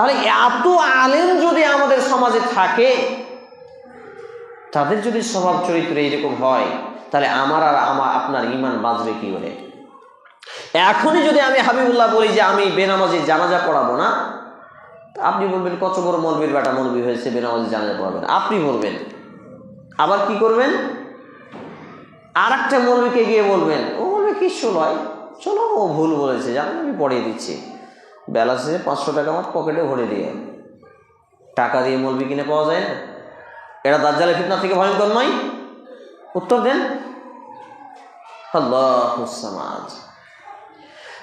তাহলে এত আলেম যদি আমাদের সমাজে থাকে, তাদের যদি স্বভাব চরিত্র এইরকম হয়, তাহলে আমার আর আমার, আপনার ইমান বাঁচবে কি করে? এখনই যদি আমি হাবিবুল্লাহ বলি যে আমি বেনামাজি জানাজা পড়াবো না, আপনি বলবেন, কত বড় মলবির বেটা মলবি হয়েছে, বেনামাজি জানাজা পড়াবেন। আপনি বলবেন। আবার কি করবেন? আর একটা মৌলবীকে গিয়ে বলবেন, ও বলবে কি নয়, চলো ও ভুল বলেছে, জানো, আমি পড়িয়ে দিচ্ছি। বেলা শেষে পাঁচশো টাকা আমার পকেটে ভরে দিয়ে। টাকা দিয়ে মৌলবি কিনে পাওয়া যায় না। এটা দাজ্জালের ফিতনা থেকে ভয়ঙ্কর নয় উত্তর দেন। সমাজ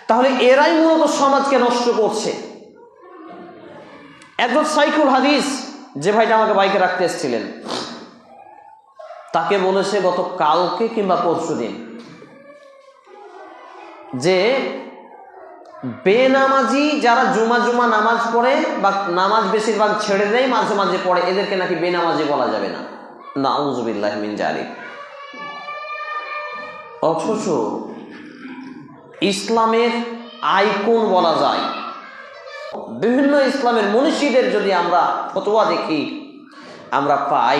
তাহলে এরাই মূলত সমাজকে নষ্ট করছে। একজন সাইকুল হাদিস, যে ভাইটা আমাকে বাইকে রাখতে এসেছিলেন, তাকে বলেছে গত কালকে কিংবা পরশু দিন যে বেনামাজি যারা জুমা জুমা নামাজ পড়ে বা নামাজ বেশিরভাগ ছেড়ে দেয় মাঝে মাঝে পড়ে, এদেরকে নাকি বেনামাজি বলা যাবে না। নাউজুবিল্লাহ অথচ ইসলামের আইকন বলা যায়। বিভিন্ন ইসলামের মনীষীদের যদি আমরা ফতোয়া দেখি, আমরা পাই,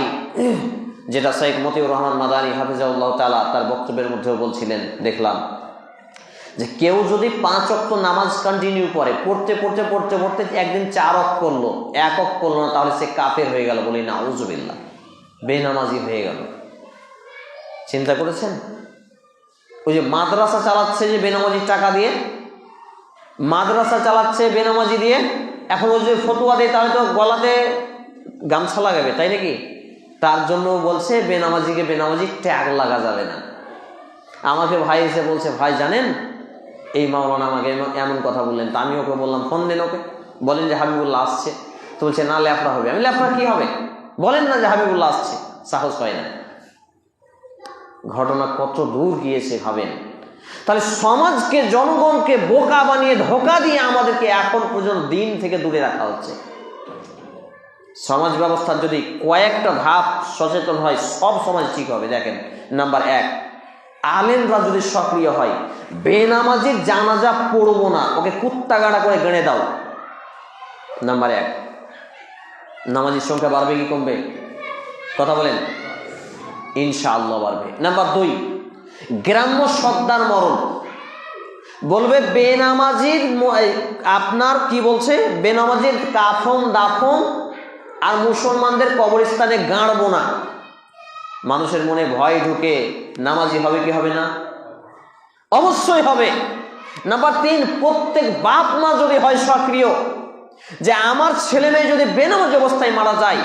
যেটা শেখ মতিউর রহমান মাদানী হাফিজাউল্লাহ তালা তার বক্তব্যের মধ্যেও বলছিলেন, দেখলাম। যে কেউ যদি পাঁচ অক্ট নামাজ কন্টিনিউ করে, পড়তে পড়তে পড়তে পড়তে একদিন চার অক করল এক অক করল না, তাহলে সে কাফের হয়ে গেল বলি না উজুবিল্লা বেনামাজি হয়ে গেল। চিন্তা করেছেন? ওই যে মাদ্রাসা চালাচ্ছে যে বেনামাজির টাকা দিয়ে, মাদ্রাসা চালাচ্ছে বেনামাজি দিয়ে, এখন ওই যে ফতুয়া দেয়, তাহলে তো গলাতে গামছা লাগাবে, তাই নাকি? তার জন্য বলছে, বেনামাজিকে বেনামাজি ট্যাগ লাগা যাবে না। আমাকে ভাই এসে বলছে, ভাই, জানেন এই মাওলানা আমাকে এমন- কথা বললেন। তা আমি ওকে বললাম, ফোন দেন ওকে। বলেন যে হাবিবুল্লাহ আসছে। তো বলছে, না লেফড়া হবে। আমি লেফড়া কি হবে? বলেন না যে হাবিবুল্লাহ আসছে। সাহস হয় না। ঘটনা কত দূর গিয়েছে ভাবেন। তাহলে সমাজকে, জনগণকে বোকা বানিয়ে, ধোকা দিয়ে আমাদেরকে এখন পর্যন্ত দিন থেকে দূরে রাখা হচ্ছে। সমাজ ব্যবস্থার যদি কয়েকটা ধাপ সচেতন হয়, সব সমাজ ঠিক হবে। দেখেন, নাম্বার এক আলেমরা যদি সক্রিয় হয়, বেনামাজির জানাজা পড়ব না, ওকে কুত্তা গাড়া করে গেড়ে দাও। নাম্বার এক, নামাজির সংখ্যা বাড়বে কি কমবে? কথা বলেন। ইনশাআল্লাহ বাড়বে। নাম্বার দুই, গ্রাম্য সর্দার মরণ। বলবে, বেনামাজির আপনার কি বলছে? বেনামাজির কাফন, দাফন, আর মুসলমানদের কবরস্থানে গাঁড়বো না। মানুষের মনে ভয় ঢুকে নামাজি হবে কি হবে না? অবশ্যই হবে। নাম্বার তিন, প্রত্যেক বাপ মা যদি হয় সক্রিয়, যে আমার ছেলে মেয়ে যদি বেনামাজি অবস্থায় মারা যায়,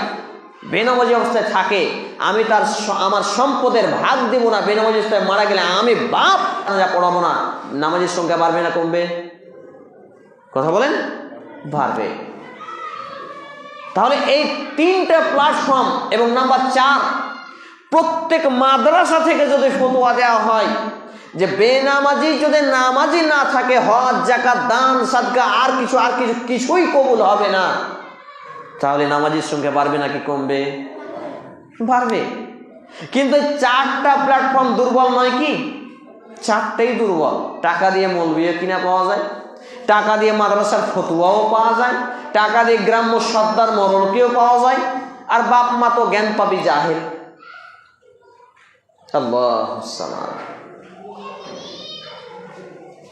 বেনামাজি অবস্থায় থাকে, আমি তার আমার সম্পদের ভাগ দেবো না, বেনামাজি অবস্থায় মারা গেলে আমি বাপ পড়াবো না। নামাজের সংখ্যা বাড়বে না, কমবে? কথা বলেন? বাড়বে। তাহলে এই তিনটা প্ল্যাটফর্ম এবং নাম্বার চার প্রত্যেক মাদ্রাসা থেকে যদি ফতোয়া দেওয়া হয় যে বেনামাজি যদি নামাজি না থাকে, হজ জাকাত দান, সাদকা, আর কিছু আর কিছু, কিছুই কবুল হবে না, তাহলে নামাজির সংখ্যা বাড়বে নাকি কমবে? বাড়বে। কিন্তু চারটা প্ল্যাটফর্ম দুর্বল নয় কি? চারটেই দুর্বল। টাকা দিয়ে মৌলবিও কিনা পাওয়া যায়, টাকা দিয়ে মাদ্রাসার ফতুয়াও পাওয়া যায়, টাকা দিয়ে গ্রাম্য সর্দার মরলকেও পাওয়া যায়, আর বাপ মা তো জ্ঞান পাবি জাহেল।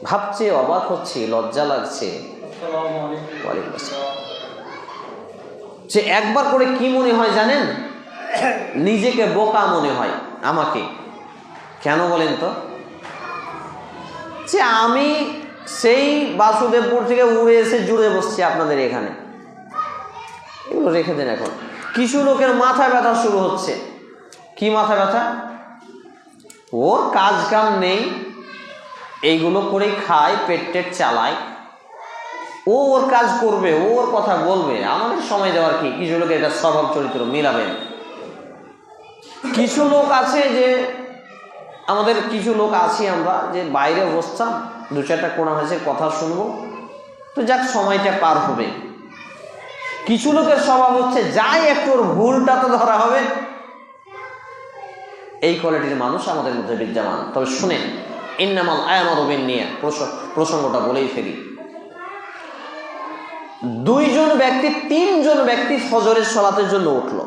ভাবছে অবাক হচ্ছে, লজ্জা লাগছে। সে একবার করে কি মনে হয় জানেন? নিজেকে বোকা মনে হয় আমাকে। কেন বলেন তো? যে আমি সেই বাসুদেবপুর থেকে উড়ে এসে জুড়ে বসছি আপনাদের এখানে। এগুলো রেখে দেন এখন। কিছু লোকের মাথা ব্যথা শুরু হচ্ছে। কি মাথা ব্যথা? ওর কাজ কাম নেই। এইগুলো করেই খায়, পেট টেট চালায়। ও ওর কাজ করবে, ও ওর কথা বলবে। আমাদের সময় দেওয়ার কি? কিছু লোকের এটা স্বভাব চরিত্র মিলাবেন কিছু লোক আছে যে, আমাদের কিছু লোক আছি আমরা, যে বাইরে বসতাম, দু চারটা কোনা হয়েছে, কথা শুনব। তো যাক, সময়টা পার হবে। কিছু লোকের স্বভাব হচ্ছে, যাই একটু ওর ভুলটা তো ধরা হবে। এই কোয়ালিটির মানুষ আমাদের মধ্যে বিদ্যমান। তবে শুনেন, ইন্নামাল আয়ামদিন নিয়ে প্রসঙ্গটা বলেই ফেলি। দুইজন ব্যক্তি তিনজন ব্যক্তি ফজরের সলাতের জন্য উঠল।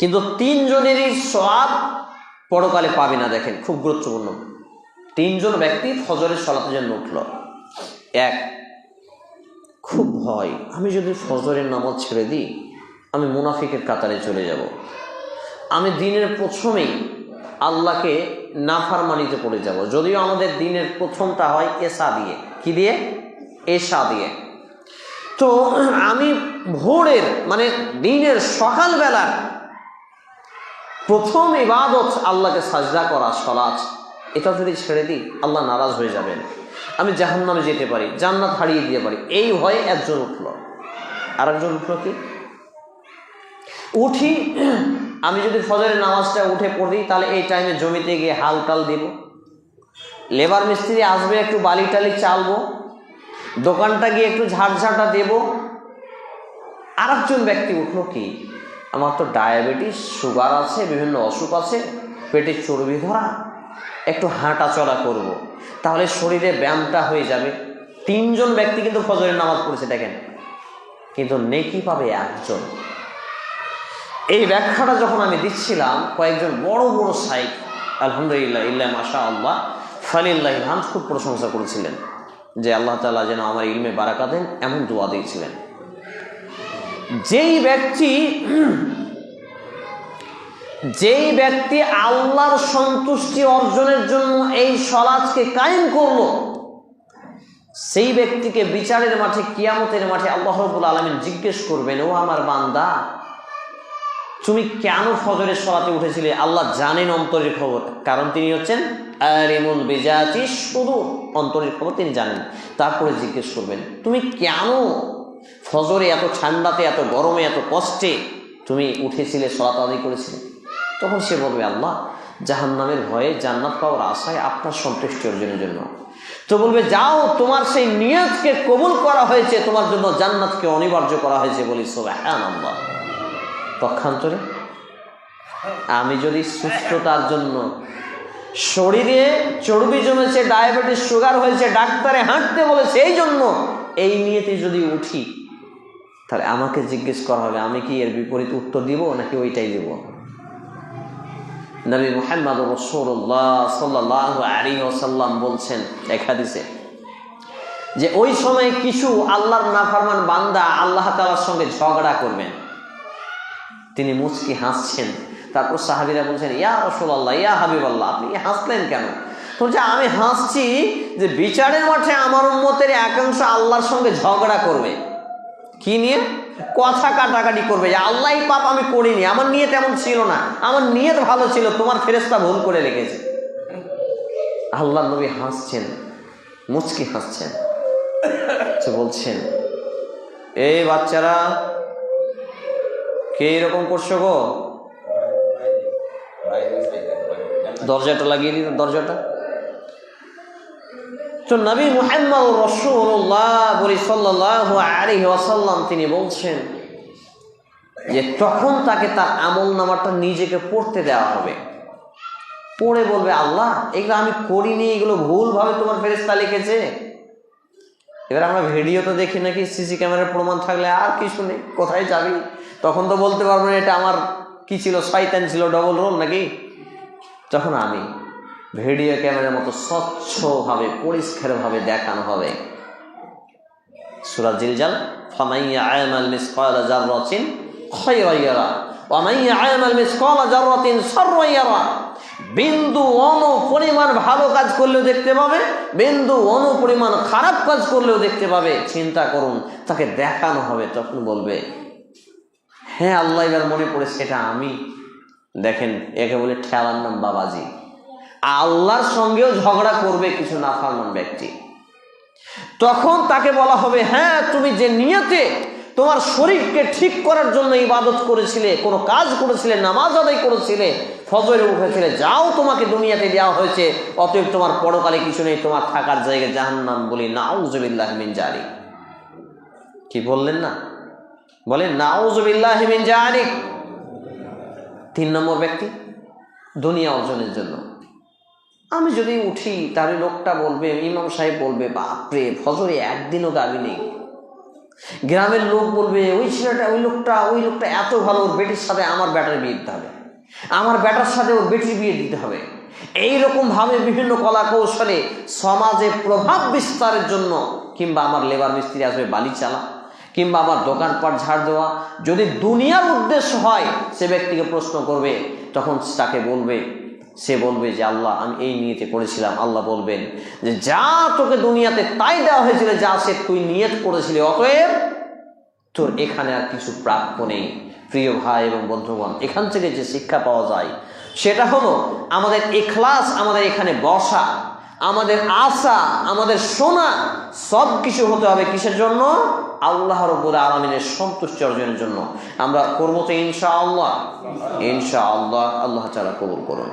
কিন্তু তিনজনেরই সব পরকালে পাবে না, দেখেন, খুব গুরুত্বপূর্ণ। তিনজন ব্যক্তি ফজরের সলাতের জন্য উঠল। এক, খুব ভয়, আমি যদি ফজরের নামাজ ছেড়ে দিই, আমি মুনাফিকের কাতারে চলে যাব। আমি দিনের প্রথমেই আল্লাহকে নাফারমানিতে পড়ে যাব। যদিও আমাদের দিনের প্রথমটা হয় এসা দিয়ে। কি দিয়ে? এসা দিয়ে। তো আমি ভোরের মানে দিনের সকালবেলার প্রথম ইবাদত আল্লাহকে সাজদা করা সলাচ এটা যদি ছেড়ে দিই, আল্লাহ নারাজ হয়ে যাবেন। আমি জাহান্নামে যেতে পারি, জান্নাত হারিয়ে দিতে পারি। এই ভয়ে একজন উঠল। আরেকজন উঠল কি? উঠি, আমি যদি ফজরের নামাজটা উঠে পড়ি, তাহলে এই টাইমে জমিতে গিয়ে হাল টাল দিব। লেবার মিস্ত্রি আসবে, একটু বালি টালি চালবো, দোকানটা গিয়ে একটু ঝাড়ঝাঁটা দেব। আর একজন ব্যক্তি উঠল কি, আমার তো ডায়াবেটিস সুগার আছে, বিভিন্ন অসুখ আছে, পেটে চর্বি ধরা, একটু হাঁটা চলা করব। তাহলে শরীরে ব্যায়ামটা হয়ে যাবে। তিনজন ব্যক্তি কিন্তু ফজরের নামাজ পড়েছে, দেখেন। কিন্তু নেকি পাবে একজন। এই ব্যাখ্যাটা যখন আমি দিচ্ছিলাম, কয়েকজন বড় বড় সাইক আলহামদুলিল্লাহ ইল্লাহ মাশা আল্লাহ ফালিল্লাহ হাম খুব প্রশংসা করেছিলেন যে আল্লাহ তালা যেন আমার ইলমে বারাকা দেন, এমন দোয়া দিয়েছিলেন। যেই ব্যক্তি যেই ব্যক্তি আল্লাহর সন্তুষ্টি অর্জনের জন্য এই সলাজকে কায়েম করল, সেই ব্যক্তিকে বিচারের মাঠে, কিয়ামতের মাঠে আল্লাহ রবুল আলমিন জিজ্ঞেস করবেন, ও আমার বান্দা তুমি কেন ফজরের সলাতে উঠেছিলে? আল্লাহ জানেন অন্তরের খবর। কারণ তিনি হচ্ছেন আলিমুল বেজাতি, শুধু অন্তরের খবর তিনি জানেন। তারপরে জিজ্ঞেস করবেন, তুমি কেন ফজরে এত ঠান্ডাতে, এত গরমে, এত কষ্টে তুমি উঠেছিলে, সলাত আদায় করেছিলে? তখন সে বলবে, আল্লাহ, জাহান্নামের ভয়ে জান্নাত পাওয়ার আশায় আপনার সন্তুষ্টি অর্জনের জন্য। তো বলবে, যাও, তোমার সেই নিয়তকে কবুল করা হয়েছে, তোমার জন্য জান্নাতকে অনিবার্য করা হয়েছে বলি সোবাহান আল্লাহ পক্ষান্তরে আমি যদি সুস্থতার জন্য শরীরে চর্বি জমেছে, ডায়াবেটিস সুগার হয়েছে, ডাক্তারে হাঁটতে বলেছে, এই জন্য এই নিয়েতে যদি উঠি, তাহলে আমাকে জিজ্ঞেস করা হবে, আমি কি এর বিপরীত উত্তর দিব নাকি ওইটাই দিব? নবী মোহাম্মদ রসুল্লাহ সাল্লাহ আলী ওসাল্লাম বলছেন এক হাদিসে যে, ওই সময় কিছু আল্লাহর নাফরমান বান্দা আল্লাহ তালার সঙ্গে ঝগড়া করবেন। তিনি মুচকি হাসছেন। তারপর সাহাবিরা বলছেন, ইয়া রসুল্লাহ ইয়া হাবিব আল্লাহ আপনি হাসলেন কেন? বলছে আমি হাসছি যে বিচারের মাঠে আমার উন্মতের একাংশ আল্লাহর সঙ্গে ঝগড়া করবে। কি নিয়ে? কথা কাটাকাটি করবে যে, আল্লাহ পাপ আমি করিনি, আমার নিয়ে তেমন ছিল না, আমার নিয়ত ভালো ছিল, তোমার ফেরেস্তা ভুল করে রেখেছে। আল্লাহ নবী হাসছেন, মুচকি হাসছেন। বলছেন, এই বাচ্চারা কে এরকম করছ গো? দরজাটা লাগিয়ে দিন, দরজাটা। তো নবী মুহাম্মদ রসুল্লাহ বলি তিনি বলছেন যে তখন তাকে তার আমল নামাটা নিজেকে পড়তে দেওয়া হবে। পড়ে বলবে, আল্লাহ, এগুলো আমি করিনি, এগুলো ভুলভাবে তোমার ফেরেস্তা লিখেছে। এবার আমরা ভিডিও তো দেখি নাকি, সিসি ক্যামেরার প্রমাণ থাকলে আর কিছু নেই, কোথায় যাবি? তখন তো বলতে পারব না এটা আমার কি ছিল, শয়তান ছিল ডবল রোল নাকি? যখন আমি ভিডিও ক্যামেরার মতো স্বচ্ছভাবে, পরিষ্কারভাবে দেখানো হবে সুরাজ জিলজাল ফামাইয়া আয়ামাল মিসকালা জাররাতিন খায়রা ইয়ারা ওয়া মাইয়া আয়ামাল মিসকালা জাররাতিন শাররা ইয়ারা। বিন্দু অনু পরিমাণ ভালো কাজ করলেও দেখতে পাবে, বিন্দু অনু পরিমাণ খারাপ কাজ করলেও দেখতে পাবে। চিন্তা করুন, তাকে দেখানো হবে, তখন বলবে হ্যাঁ আল্লাহ এবার মনে পড়েছে এটা আমি। দেখেন, একে বলে ঠেলার নাম বাবাজি। আল্লাহর সঙ্গেও ঝগড়া করবে কিছু নাফারমান ব্যক্তি। তখন তাকে বলা হবে হ্যাঁ তুমি যে নিয়তে তোমার শরীরকে ঠিক করার জন্য ইবাদত করেছিলে, কোনো কাজ করেছিলে, নামাজ আদায় করেছিলে, ফজরে উঠেছিলে, যাও তোমাকে দুনিয়াতে দেওয়া হয়েছে, অতএব তোমার পরকালে কিছু নেই, তোমার থাকার জায়গায় জাহান্নাম বলি, নাউজবিল্লাহ মিন জারি কি বললেন না? বলেন নাউজবিল্লাহ মিন জারি তিন নম্বর ব্যক্তি, দুনিয়া অর্জনের জন্য। আমি যদি উঠি তাহলে লোকটা বলবে, ইমাম সাহেব বলবে, বাপরে, ফজরে একদিনও গাবি নেই। গ্রামের লোক বলবে, ওই ছেলেটা, ওই লোকটা ওই লোকটা এত ভালো, ওর বেটির সাথে আমার ব্যাটার বিয়ে দিতে হবে। আমার ব্যাটার সাথে ওর বেটির বিয়ে দিতে হবে। এইরকম ভাবে বিভিন্ন কলা কৌশলে সমাজে প্রভাব বিস্তারের জন্য কিংবা আমার লেবার মিস্ত্রি আসবে বালি চালা। কিংবা আমার দোকানপাট ঝাড় দেওয়া, যদি দুনিয়ার উদ্দেশ্য হয় সে ব্যক্তিকে প্রশ্ন করবে, তখন তাকে বলবে, সে বলবে যে আল্লাহ, আমি এই নিয়েতে করেছিলাম। আল্লাহ বলবেন যে যা তোকে দুনিয়াতে তাই দেওয়া হয়েছিল, যা সে তুই নিয়ত করেছিলি, অতএব তোর এখানে আর কিছু প্রাপ্য নেই। প্রিয় ভাই এবং বন্ধুগণ, এখান থেকে যে শিক্ষা পাওয়া যায়, সেটা হলো আমাদের এখলাস, আমাদের এখানে বসা আমাদের আশা, আমাদের সোনা সব কিছু হতে হবে কিসের জন্য? আল্লাহ রব্বুল আলমিনের সন্তুষ্টি অর্জনের জন্য। আমরা করব তো ইনশা আল্লাহ ইনশা আল্লাহ আল্লাহ চালা কবুল করুন।